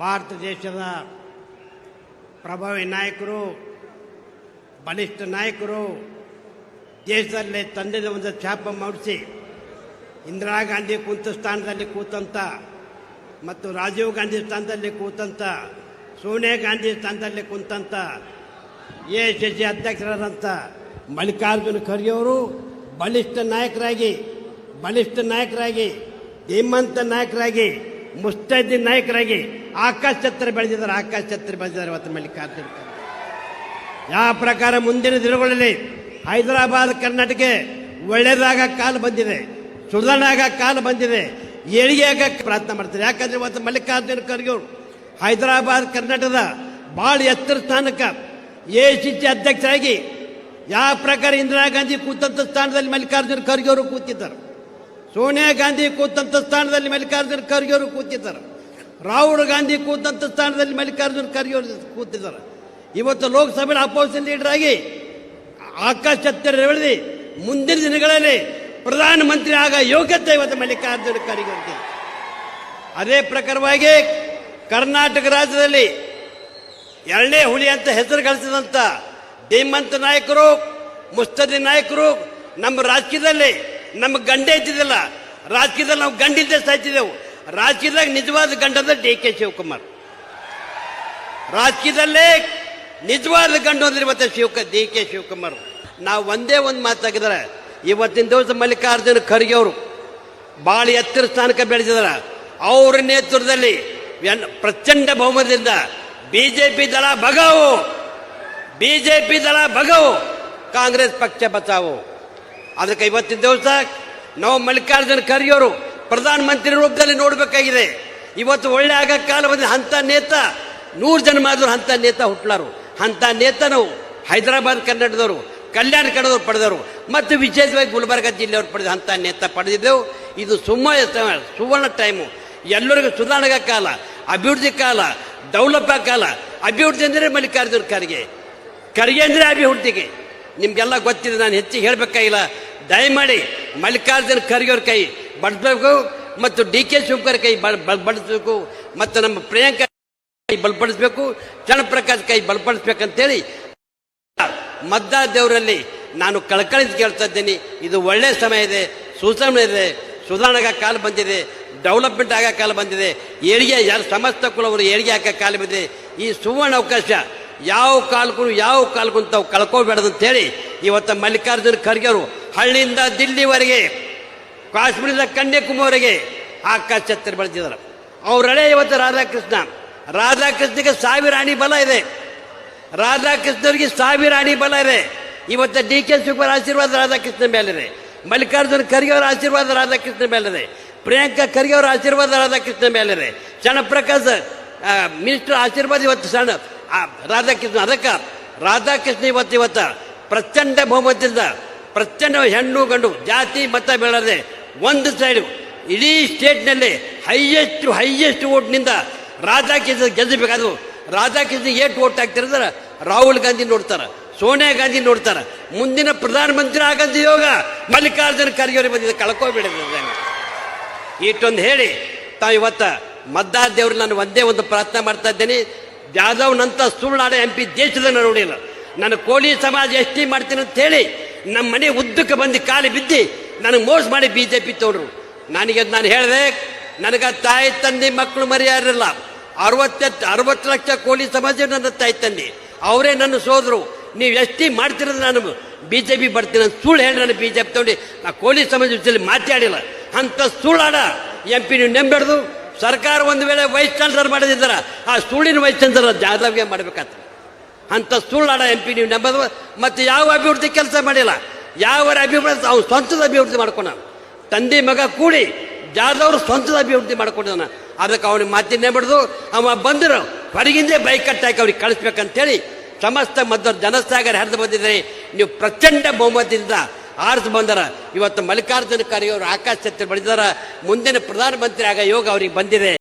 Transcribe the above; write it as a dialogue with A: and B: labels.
A: ಭಾರತ ದೇಶದ ಪ್ರಭಾವಿ ನಾಯಕರು ಬಲಿಷ್ಠ ನಾಯಕರು, ದೇಶದಲ್ಲಿ ತಂದಿದ ಒಂದು ಛಾಪ ಮೂಡಿಸಿ ಇಂದಿರಾ ಗಾಂಧಿ ಕುಂತ ಸ್ಥಾನದಲ್ಲಿ ಕೂತಂತ ಮತ್ತು ರಾಜೀವ್ ಗಾಂಧಿ ಸ್ಥಾನದಲ್ಲಿ ಕೂತಂತ, ಸೋನಿಯಾ ಗಾಂಧಿ ಸ್ಥಾನದಲ್ಲಿ ಕುಂತಂತ, ಎ ಎಸ್ ಸಿ ಅಧ್ಯಕ್ಷರಾದಂಥ ಮಲ್ಲಿಕಾರ್ಜುನ ಖರ್ಗೆಯವರು ಬಲಿಷ್ಠ ನಾಯಕರಾಗಿ ಬಲಿಷ್ಠ ನಾಯಕರಾಗಿ, ಧೀಮಂತ ನಾಯಕರಾಗಿ ಮುಸ್ತೈದಿ ನಾಯಕರಾಗಿ ಆಕಾಶ ಛತ್ರ ಬೆಳೆದಿದ್ದಾರೆ. ಆಕಾಶ ಛತ್ರ ಬೆಳೆದಿದ್ದಾರೆ ಇವತ್ತು ಮಲ್ಲಿಕಾರ್ಜುನ ಯಾವ ಪ್ರಕಾರ ಮುಂದಿನ ದಿನಗಳಲ್ಲಿ ಹೈದರಾಬಾದ್ ಕರ್ನಾಟಕ ಒಳ್ಳೇದಾಗ ಕಾಲ ಬಂದಿದೆ. ಸುಧಾರಣೆ ಆಗ ಕಾಲ ಬಂದಿದೆ. ಏಳಿಗೆ ಆಗಕ್ಕೆ ಪ್ರಯತ್ನ ಮಾಡ್ತಾರೆ. ಯಾಕಂದ್ರೆ ಇವತ್ತು ಮಲ್ಲಿಕಾರ್ಜುನ ಖರ್ಗೆ ಹೈದರಾಬಾದ್, ಕರ್ನಾಟಕದ ಭಾಳ ಎತ್ತರ ಸ್ಥಾನಕ್ಕೆ ಎ ಸಿ ಸಿ ಅಧ್ಯಕ್ಷರಾಗಿ ಯಾವ ಪ್ರಕಾರ ಇಂದಿರಾ ಗಾಂಧಿ ಕೂತಂತ ಸ್ಥಾನದಲ್ಲಿ ಮಲ್ಲಿಕಾರ್ಜುನ ಖರ್ಗೆ ಅವರು ಕೂತಿದ್ದಾರೆ. ಸೋನಿಯಾ ಗಾಂಧಿ ಕೂತಂತ ಸ್ಥಾನದಲ್ಲಿ ಮಲ್ಲಿಕಾರ್ಜುನ ಖರ್ಗೆ ಅವರು ಕೂತಿದ್ದಾರೆ. ರಾಹುಲ್ ಗಾಂಧಿ ಕೂತಂತ ಸ್ಥಾನದಲ್ಲಿ ಮಲ್ಲಿಕಾರ್ಜುನ ಖರ್ಗೆ ಅವರು ಕೂತಿದ್ದಾರೆ. ಇವತ್ತು ಲೋಕಸಭೆ ಅಪೋಸಿಷನ್ ಲೀಡರ್ ಆಗಿ ಆಕಾಶ ಬೆಳೆದಿ ಮುಂದಿನ ದಿನಗಳಲ್ಲಿ ಪ್ರಧಾನಮಂತ್ರಿ ಆಗ ಯೋಗ್ಯತೆ ಇವತ್ತು ಮಲ್ಲಿಕಾರ್ಜುನ ಖರ್ಗೆ ಅವ್ರಿಗೆ. ಅದೇ ಪ್ರಕಾರವಾಗಿ ಕರ್ನಾಟಕ ರಾಜ್ಯದಲ್ಲಿ ಎರಡನೇ ಹುಲಿ ಅಂತ ಹೆಸರು ಗಳಿಸಿದಂಥ ಧೀಮಂತ ನಾಯಕರು ಮುಸ್ತದಿ ನಾಯಕರು ನಮ್ಮ ರಾಜಕೀಯದಲ್ಲಿ ನಮ್ಮ ಗಂಡೆ ಇದ್ದಿದ್ದಿಲ್ಲ, ರಾಜಕೀಯದಲ್ಲಿ ನಾವು ಗಂಡಿದ್ದೆ ಸಾಯ್ತಿದ್ದೆವು. ರಾಜಕೀಯದಾಗ ನಿಜವಾದ ಗಂಡದ ಡಿ ಕೆ ಶಿವಕುಮಾರ್. ರಾಜಕೀಯದಲ್ಲೇ ನಿಜವಾದ ಗಂಡು ಅಂದ್ರೆ ಇವತ್ತು ಶಿವಕ, ಡಿ ಕೆ ಶಿವಕುಮಾರ್. ನಾವು ಒಂದೇ ಒಂದು ಮಾತಾಗಿದ್ದಾರೆ. ಇವತ್ತಿನ ದಿವಸ ಮಲ್ಲಿಕಾರ್ಜುನ ಖರ್ಗೆ ಅವರು ಭಾಳ ಎತ್ತರ ಸ್ಥಾನಕ್ಕೆ ಬೆಳೆಸಿದಾರೆ ಅವರ ನೇತೃತ್ವದಲ್ಲಿ ಪ್ರಚಂಡ ಬಹುಮತದಿಂದ ಬಿಜೆಪಿ ದಳ ಬಗಾವು ಬಿಜೆಪಿ ದಳ ಭಗವು, ಕಾಂಗ್ರೆಸ್ ಪಕ್ಷ ಬಚಾವು. ಅದಕ್ಕೆ ಇವತ್ತಿನ ದಿವಸ ನಾವು ಮಲ್ಲಿಕಾರ್ಜುನ ಖರ್ಗೆಯವರು ಪ್ರಧಾನಮಂತ್ರಿ ರೂಪದಲ್ಲಿ ನೋಡಬೇಕಾಗಿದೆ. ಇವತ್ತು ಒಳ್ಳೆ ಆಗ ಕಾಲ ಬಂದ ಅಂಥ ನೇತ, ನೂರು ಜನ ಮಾಡಿದ್ರು ಅಂಥ ನೇತ ಹುಟ್ಲಾರು. ಅಂಥ ನೇತ ನಾವು ಹೈದರಾಬಾದ್ ಕನ್ನಡದವರು ಕಲ್ಯಾಣ ಕನ್ನಡದವ್ರು ಪಡೆದವರು, ಮತ್ತು ವಿಶೇಷವಾಗಿ ಗುಲ್ಬರ್ಗ ಜಿಲ್ಲೆಯವರು ಪಡೆದ ಅಂಥ ನೇತ ಪಡೆದಿದ್ದೆವು. ಇದು ಸುಮ್ಮ ಸುವರ್ಣ ಟೈಮು. ಎಲ್ಲರಿಗೂ ಸುಧಾರಣೆಗ ಕಾಲ, ಅಭಿವೃದ್ಧಿ ಕಾಲ ಡೆವಲಪ್ ಕಾಲ. ಅಭಿವೃದ್ಧಿ ಅಂದರೆ ಮಲ್ಲಿಕಾರ್ಜುನ ಖರ್ಗೆ. ಖರ್ಗೆ ಅಂದರೆ ಅಭಿವೃದ್ಧಿಗೆ. ನಿಮಗೆಲ್ಲ ಗೊತ್ತಿದೆ, ನಾನು ಹೆಚ್ಚಿಗೆ ಹೇಳಬೇಕಾಗಿಲ್ಲ. ದಯಮಾಡಿ ಮಲ್ಲಿಕಾರ್ಜುನ ಖರ್ಗೆಯವ್ರ ಕೈ ಬಡಿಸ್ಬೇಕು ಮತ್ತು ಡಿ ಕೆ ಶಿವಕುಮಾರ್ ಕೈ ಬಡಿಸ್ಬೇಕು ಮತ್ತು ನಮ್ಮ ಪ್ರಿಯಾಂಕ ಕೈ ಬಲಪಡಿಸ್ಬೇಕು ಚಣಪ್ರಕಾಶ್ ಕೈ ಬಲಪಡಿಸ್ಬೇಕಂತೇಳಿ ಮದ್ದ ದೇವರಲ್ಲಿ ನಾನು ಕಳಕಳಿಸಿ ಕೇಳ್ತಾ ಇದ್ದೀನಿ. ಇದು ಒಳ್ಳೆ ಸಮಯ ಇದೆ ಸೂಚನೆ ಇದೆ ಸುಧಾರಣೆಗೆ ಕಾಲ ಬಂದಿದೆ, ಡೆವಲಪ್ಮೆಂಟ್ ಆಗೋ ಕಾಲ ಬಂದಿದೆ. ಏಳಿಗೆ ಯಾರು ಸಮಸ್ತ ಕುಲವರು ಏಳಿಗೆ ಹಾಕೋ ಕಾಲ ಬಂದಿದೆ. ಈ ಸುವರ್ಣ ಅವಕಾಶ ಯಾವ ಕಾಲಕ್ಕೂ ಯಾವ ಕಾಲಕ್ಕೂ ತಾವು ಕಳ್ಕೋಬೇಡದಂತೇಳಿ ಇವತ್ತು ಮಲ್ಲಿಕಾರ್ಜುನ ಖರ್ಗೆ ಹಳ್ಳಿಯಿಂದ ದಿಲ್ಲಿವರೆಗೆ, ಕಾಶ್ಮೀರದ ಕನ್ಯಾಕುಮಾರಿಗೆ ಆಕಾಶ ಛತ್ರ ಬೆಳೆದಿದ್ದಾರೆ ಅವರಳೆ ಇವತ್ತು ರಾಧಾಕೃಷ್ಣ. ರಾಧಾಕೃಷ್ಣಗೆ ಸಾವಿರಾಣಿ ಬಲ ಇದೆ. ರಾಧಾಕೃಷ್ಣರಿಗೆ ಸಾವಿರಾಣಿ ಬಲ ಇದೆ. ಇವತ್ತು ಡಿ ಕೆ ಶಿವಕುಮಾರ್ ಆಶೀರ್ವಾದ ರಾಧಾಕೃಷ್ಣ ಮೇಲಿದೆ. ಮಲ್ಲಿಕಾರ್ಜುನ ಖರ್ಗೆ ಆಶೀರ್ವಾದ ರಾಧಾಕೃಷ್ಣ ಮೇಲಿದೆ. ಪ್ರಿಯಾಂಕಾ ಖರ್ಗೆ ಅವರ ಆಶೀರ್ವಾದ ರಾಧಾಕೃಷ್ಣ ಮೇಲಿದೆ. ಚನ್ನಪ್ರಕಾಶ್ ಪ್ರಕಾಶ್ ಮಿನಿಸ್ಟರ್ ಆಶೀರ್ವಾದ ಇವತ್ತು ಸಣ್ಣ ಆ, ರಾಧಾಕೃಷ್ಣ ಅದಕ್ಕೆ ರಾಧಾಕೃಷ್ಣ ಇವತ್ತು ಇವತ್ತು ಪ್ರಚಂಡ ಬಹುಮತದಿಂದ ಪ್ರಚಂಡ ಹೆಣ್ಣು ಗಂಡು ಜಾತಿ ಮತ ಬೆಳೆದೆ ಒಂದು ಸೈಡು ಇಡೀ ಸ್ಟೇಟ್ನಲ್ಲಿ ಹೈಯೆಸ್ಟ್ ಹೈಯೆಸ್ಟ್ ಓಟ್ನಿಂದ ರಾಧಾಕೃಷ್ಣ ಗೆಲ್ಲಬೇಕಾದ್ರು ರಾಧಾಕೃಷ್ಣ ಏಟ್ ಓಟ್ ಹಾಕ್ತಿರಂದ್ರೆ ರಾಹುಲ್ ಗಾಂಧಿ ನೋಡ್ತಾರೆ ಸೋನಿಯಾ ಗಾಂಧಿ ನೋಡ್ತಾರೆ. ಮುಂದಿನ ಪ್ರಧಾನಮಂತ್ರಿ ಆಗಂತ ಯೋಗ ಮಲ್ಲಿಕಾರ್ಜುನ ಖರ್ಗೆ ಬಂದಿದೆ ಕಳ್ಕೊಬೇಡಿದ್ರೆ ಇಷ್ಟೊಂದು ಹೇಳಿ ತಾವು ಇವತ್ತು ಮದ್ದಾರ ದೇವ್ರು ನಾನು ಒಂದೇ ಒಂದು ಪ್ರಾರ್ಥನೆ ಮಾಡ್ತಾ ಇದ್ದೇನೆ. ಜಾಧವ್ನಂತ ಸುಳ್ಳಾಡ ಎಂ ಪಿ ದೇಶದ ನೋಡಿಲ್ಲ. ನಾನು ಕೋಳಿ ಸಮಾಜ ಎಷ್ಟಿ ಮಾಡ್ತೀನಿ ಅಂತ ಹೇಳಿ ನಮ್ಮ ಮನೆ ಉದ್ದಕ್ಕೆ ಬಂದು ಕಾಲು ಬಿದ್ದು ನನಗೆ ಮೋಸ ಮಾಡಿ ಬಿ ಜೆ ಪಿ ತೋಡ್ರು ನನಗೆ ನಾನು ಹೇಳಿದೆ, ನನಗೆ ತಾಯಿ ತಂದೆ ಮಕ್ಕಳು ಮರ್ಯಾದಿರಲ್ಲ ಅರವತ್ತೆತ್ತು ಅರವತ್ತು ಲಕ್ಷ ಕೋಳಿ ಸಮಾಜ ನನ್ನ ತಾಯಿ ತಂದೆ. ಅವರೇ ನನ್ನ ಸೋದರು. ನೀವು ಎಷ್ಟಿ ಮಾಡ್ತಿರೋದು ನಾನು ಬಿ ಜೆ ಪಿ ಬರ್ತೀನಿ ಅಂತ ಸುಳ್ಳು ಹೇಳಿ ನಾನು ಬಿ ಜೆ ಪಿ ತೊಗೊಂಡು ನಾ ಕೋಳಿ ಸಮಾಜ ವಿಷಯದಲ್ಲಿ ಮಾತಾಡಿಲ್ಲ. ಅಂತ ಸುಳ್ಳಾಡ ಎಂ ಪಿ ನೀವು ನೆಂಬೆಡ್ದು. ಸರ್ಕಾರ ಒಂದು ವೇಳೆ ವೈಸ್ ಚಾನ್ಸಲರ್ ಮಾಡಿದ್ದಾರೆ ಆ ಸುಳ್ಳಿನ ವೈಸ್ ಚಾನ್ಸಲರ್ ಜಾಧವ್ಗೆ ಮಾಡಬೇಕಾಗ್ತದೆ. ಅಂತ ಸುಳ್ಳಾಡ ಎಂ ಪಿ ನೀವು ನಂಬೋದು ಮತ್ತು ಯಾವ ಅಭಿವೃದ್ಧಿ ಕೆಲಸ ಮಾಡಿಲ್ಲ, ಯಾವ ಅಭಿವೃದ್ಧಿ, ಅವ್ನು ಸ್ವಂತದ ಅಭಿವೃದ್ಧಿ ಮಾಡ್ಕೊಂಡ ತಂದೆ ಮಗ ಕೂಡಿ ಜಾಧವ್ರು ಸ್ವಂತದ ಅಭಿವೃದ್ಧಿ ಮಾಡ್ಕೊಂಡಿದ್ದಾನೆ ಅದಕ್ಕೆ ಅವನಿಗೆ ಮಾತಿನ್ನೇ ಬಿಡ್ದು, ಅವ ಬಂದರು, ಹೊರಗಿಂದೇ ಬೈಕ್ ಕಟ್ಟಾಕಿ ಅವ್ರಿಗೆ ಕಳಿಸ್ಬೇಕಂತೇಳಿ ಸಮಸ್ತ ಮದ್ದ ಜನಸಾಗರ ಹರಿದು ಬಂದಿದ್ದರೆ. ನೀವು ಪ್ರಚಂಡ ಬಹುಮತದಿಂದ ಆರಿಸಿ ಬಂದರ. ಇವತ್ತು ಮಲ್ಲಿಕಾರ್ಜುನ ಖರ್ಗೆ ಅವರು ಆಕಾಶ ಛತ್ರಿ ಬಳಿದಾರ ಮುಂದಿನ ಪ್ರಧಾನಮಂತ್ರಿ ಆಗ ಯೋಗ ಅವ್ರಿಗೆ ಬಂದಿದೆ.